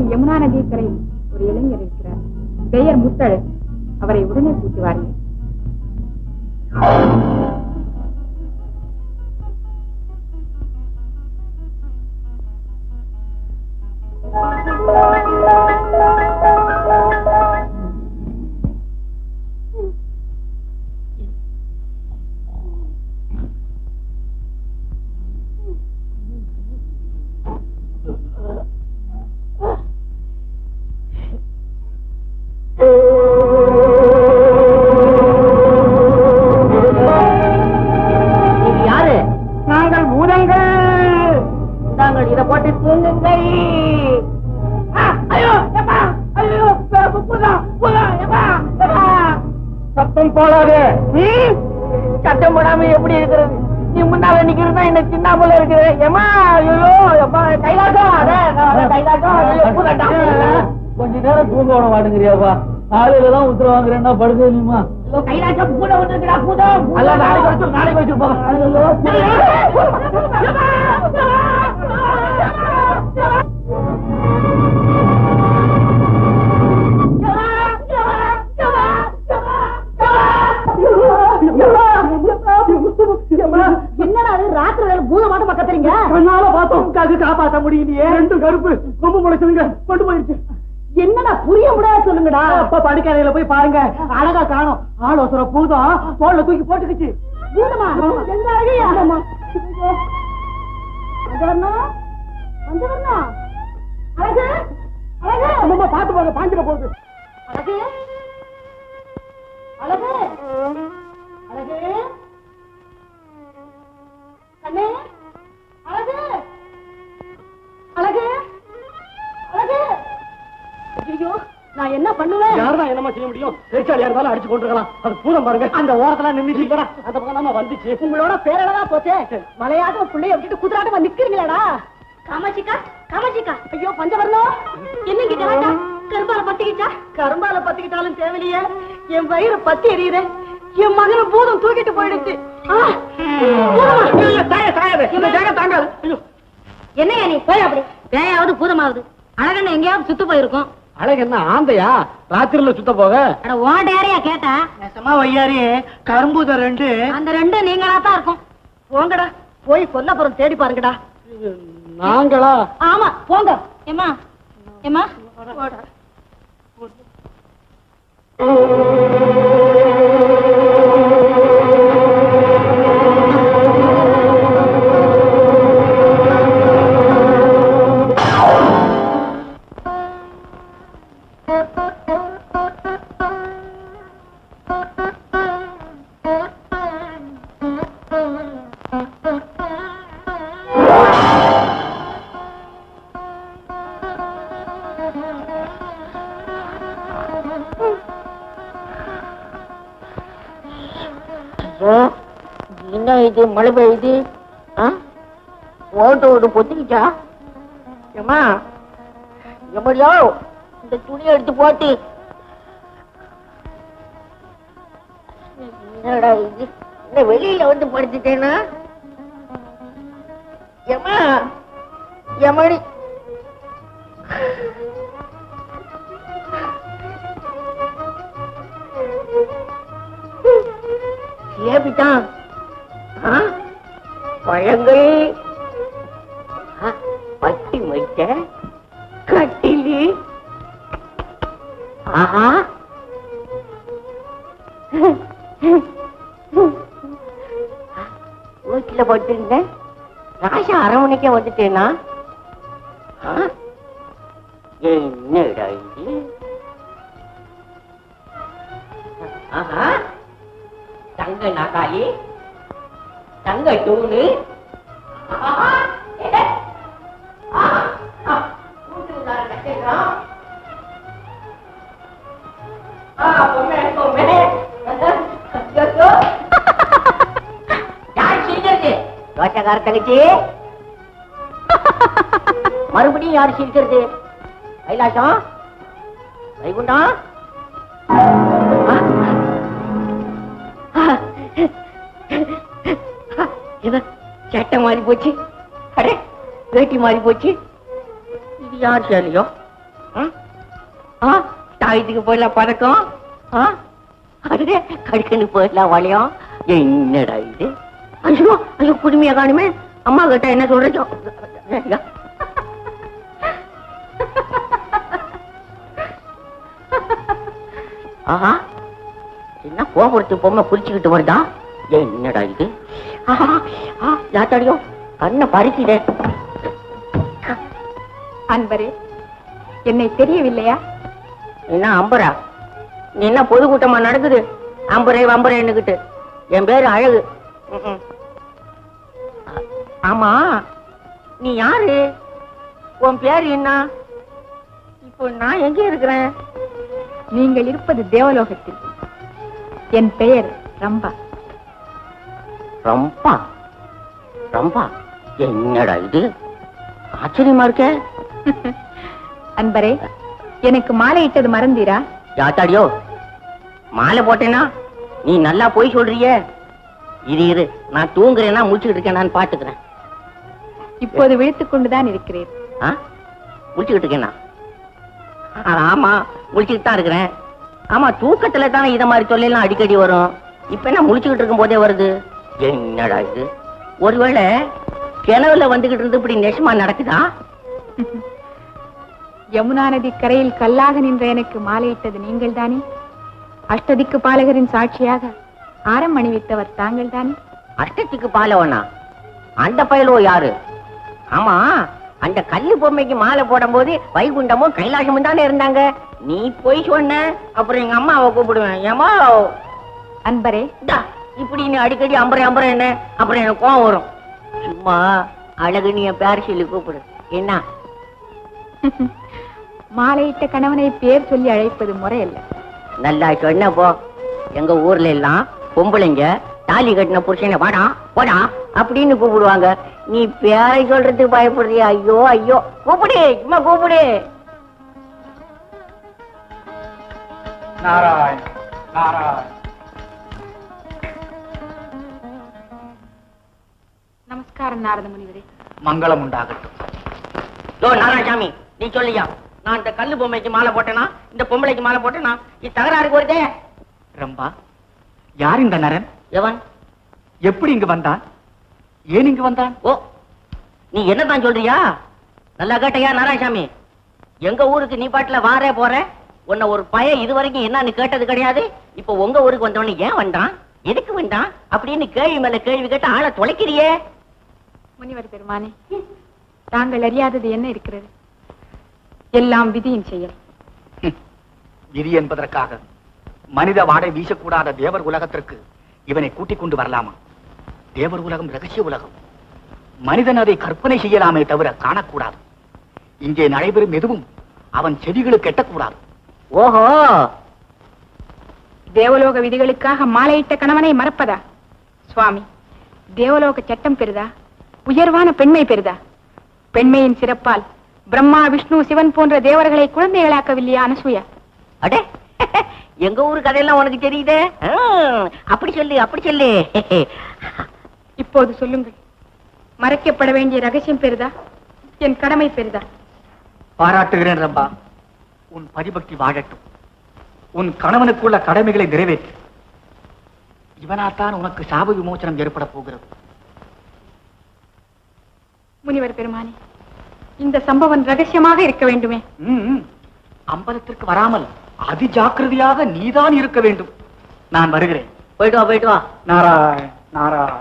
பூதங்களே பூலோகத்தில் யமுனா நதிக்கரையில் ஒரு இளைஞர் இருக்கிறார். பெயர் முத்தழகு. அவரை உடனே கூட்டுவார்கள். எப்படி இருக்கிறது நீ முன்னால நிக்கிறதா என்ன சின்னாமல இருக்குது ஏமா ஐயோ கைலாசம். கொஞ்ச நேரம் தூங்க விட மாட்டேங்கிறியாப்பா காலையில தான் உத்தரவு வாங்குறேன்னா படுக்க நீமா கைலாசம் பூதம் பூதம். அல்ல, நாளைக்கு வச்சு- நாளைக்கு வச்சிருப்போம். கருப்பு ரொம்ப முளைச்சதுங்க கொண்டு போயிடுச்சு என்னடா புரிய முடியாது சொல்லுங்கடா அப்ப படுக்கறையில போய் பாருங்க. அழகா காணும். ஆள் ஒசர பூதம் தோல்ல தூக்கி போட்டுக்குச்சு. பாத்து பாருங்க பாஞ்சிட போகுது. அழகு? அழகு? நான் என்ன பண்ணுவேன்? யாருதான் என்னமா செய்ய முடியும்? பெருச்சாலியா இருந்தாலும் அடிச்சு கொண்டிருக்கலாம். அது பூதம் பாருங்க. அந்த ஓரத்துல நின்னுச்சு இல்லடா அந்த பக்கம் நம்ம வந்துச்சு. உங்களோட பேரழகா போச்சே. மலையாட்டம் பிள்ளைய விட்டுட்டு குதிராட்டம் நிக்கிறீங்களாடா. காமாட்சிக்கா காமாட்சிக்கா. ஐயோ பஞ்சவர்ணம் என்னங்க கலாட்டா? கரும்பால பத்திக்கிச்சா? கரும்பால பத்திக்கிட்டாலும் தேவையில்லையே. என் வயிறு பத்தி எரியுது. என் மகனை பூதம் தூக்கிட்டு போயிடுச்சு? என்னையா நீ? போய் அப்படி. பேயாவது பூதமாவது. அழகண்ண எங்கேயாவது சுத்து போயிருக்கும். அழகு என்ன ஆந்தையா? ராத்திரில சுத்த போக? அட உன் யாரையா கேட்டா? நெசமா வையாரி கரும்பூத ரெண்டு. அந்த ரெண்டும் நீங்களா தான் இருக்கும். போங்கடா போய் கொல்லப்புறம் தேடி பாருங்கடா. நாங்களா? ஆமா போங்க. ஏமா ஏமா என்ன இது மழை பெய்யுது ஓட்டு ஓட்டு பொத்திக்கிச்சா? ஏமா எப்படியோ இந்த துணியை எடுத்து போட்டு. என்னடா இது? என்ன வெளியில வந்து படுத்துட்டேனா? ஏமா எமடி ஏபிட்டான். பழங்கள். பட்டி வைக்க கட்டிலி. ஆஹா. வீட்டுல பட்டிருந்தேன் ராஜா அரவணைக்க வந்துட்டேனா? என்னடா இது? ஆஹா. தங்க நாகாலி தங்க டூனு சிரிக்கிறது? தங்கச்சி. மறுபடியும் யார் சிரிக்கிறது? கைலாசம். வைகுண்டம். என்ன சட்டை மாறி போச்சு. அடே வேட்டி மாறி போச்சு. இது யார் சேலையோ? ஆ? தாயத்துக்கு போயிடலாம் பதக்கம். ஆ? அடே கடுக்கன்னு போயிடலாம் வளையம் என்னடா இது? ஐயோ ஐயோ குடுமையா காணுமே. அம்மா கிட்ட என்ன சொல்றீங்க ஆஹா. என்ன கோபுரத்து பொம்மை குறிச்சுக்கிட்டு வருதான் என்னடா இது? யாத்தாடியோ கண்ணை பறிக்குதே அன்பரே என்னை தெரியவில்லையா? என்ன அம்பரா? நீ என்ன பொதுக்கூட்டமா நடக்குது? அம்பரே வம்பரேன்னுகிட்டு என் பேரு அழகு. ஆமா நீ யாரு? உன் பேரு என்ன? இப்போ நான் எங்க இருக்கிறேன்? நீங்கள் இருப்பது தேவலோகத்தில். என் பெயர் ரம்பா. ரம்பா ரம்பா. என்னடா இது? ஆச்சரியமா இருக்க. அன்பரே எனக்கு மாலையிட்டது மறந்தீரா? யாத்தாடியோ மாலை போட்டேனா? நீ நல்லா போய் சொல்றியே. இரு இரு. நான் தூங்குறேன்னா முடிச்சுக்கிட்டு இருக்கேன் நான் பாத்துக்கிறேன். இப்போது விழித்துக் கொண்டுதான் இருக்கிறேன். முடிச்சுக்கிட்டு இருக்கேனா? ஆமா முடிச்சுக்கிட்டு தான் இருக்கிறேன். ஆமா தூக்கத்துல தானே இத மாதிரி தொல்லையெல்லாம் அடிக்கடி வரும். இப்ப என்ன முடிச்சுக்கிட்டு இருக்கும் போதே வருது? என்னடா இது? ஒருவேளை கிணவுல வந்துகிட்டு இருந்து இப்படி நெசமா நடக்குதா? யமுனா நதி கரையில் கல்லாக நின்ற எனக்கு மாலையிட்டது நீங்கள் தானே அஷ்டதிக்கு பாலகரின் சாட்சியாக ஆரம் அணிவித்தவர் தாங்கள் தானே அஷ்டத்துக்கு பாலவனா அந்த பயலோ யாரு? ஆமா அந்த கல்லு பொம்மைக்கு மாலை போடும்போது வைகுண்டமும் கைலாசமும் தானே இருந்தாங்க. நீ போய் சொன்ன அப்புறம் எங்க அம்மாவை கூப்பிடுவேன். ஏமா அன்பரே இப்படி நீ அடிக்கடி அம்பரை அம்பரை என்ன? அப்புறம் எனக்கு கோவம் வரும். சும்மா அழகு நீ என் பேர் சொல்லி கூப்பிடு. என்ன? மாலையிட்ட கணவனை பேர் சொல்லி அழைப்பது முறையல்ல. நல்லா சொன்ன போ? எங்க ஊர்ல எல்லாம் பொம்பளைங்க தாலி கட்டின புருஷனை வாடா போடா அப்படின்னு கூப்பிடுவாங்க. நீ பேரை சொல்றதுக்கு பயப்படுறியா? ஐயோ ஐயோ. கூப்பிடு சும்மா கூப்பிடு. நாராயண் நாராயண். நமஸ்காரம் நாரத முனிவரே. மங்களம் உண்டாகட்டும். நாராயணசாமி நீ சொல்லியா? நான் இந்த கல்லு பொம்மைக்கு மாலை போட்டேனா? இந்த பொம்பளைக்கு மாலை போட்டேனா? இது தகராறுக்கு வருதே. ரம்பா யார் இந்த நரன்? எவன்? எப்படி இங்கு வந்தான்? ஏன் இங்கு வந்தான்? ஓ நீ என்னதான் சொல்றியா? நல்லா கேட்டையா நாராயணசாமி? எங்க ஊருக்கு நீ பாட்டுல வாரே போற? உன்னை ஒரு பய இது வரைக்கும் என்னன்னு கேட்டது கிடையாது. இப்ப உங்க ஊருக்கு வந்தவன ஏன் வந்தான்? எதுக்கு வந்தான்? அப்படின்னு கேள்வி மேல கேள்வி கேட்டு ஆளை தொலைக்கிறியே. முனிவர் பெருமானே தாங்கள் அறியாதது என்ன இருக்கிறது? எல்லாம் விதியின் செயல். விதி என்பதற்காக மனித வாடை வீசக்கூடாத தேவர் உலகத்திற்கு இவனை கூட்டிக் கொண்டு வரலாமா? தேவர் உலகம் ரகசிய உலகம். மனிதன் அதை கற்பனை செய்யலாமே தவிர காணக்கூடாது. இங்கே நடைபெறும் எதுவும் அவன் செவிகளுக்கு எட்டக்கூடாது ஓஹோ! தேவலோக விதிகளுக்காக மாலையிட்ட கணவனை மறப்பதா? சுவாமி தேவலோக சட்டம் பெரிதா உயர்வான பெண்மை பெரிதா பெண்மையின் சிறப்பால் பிரம்மா விஷ்ணு சிவன் போன்ற தேவர்களை குழந்தைகளாக்கவில்லையா அனசூயா? அடே எங்க ஊரு கதையெல்லாம் உனக்கு தெரியுதே? அப்படி சொல்லு அப்படி சொல்லு. இப்போது சொல்லுங்கள். மறைக்கப்பட வேண்டிய ரகசியம் பெரிதா என் கடமை பெரிதா பாராட்டுகிறேன் ரம்பா. உன் பதிபக்தி வாழட்டும். உன் கணவனுக்குள்ள கடமைகளை நிறைவேற்று. இவனாத்தான் உனக்கு சாப விமோசனம் ஏற்பட போகிறது. முனிவர் பெருமானே இந்த சம்பவம் ரகசியமாக இருக்க வேண்டுமே. அம்பலத்திற்கு வராமல் அதி ஜாக்கிரதையாக நீதான் இருக்க வேண்டும். நான் வருகிறேன். போயிட்டு வா போயிட்டு வா. நாராயண் நாராயண்.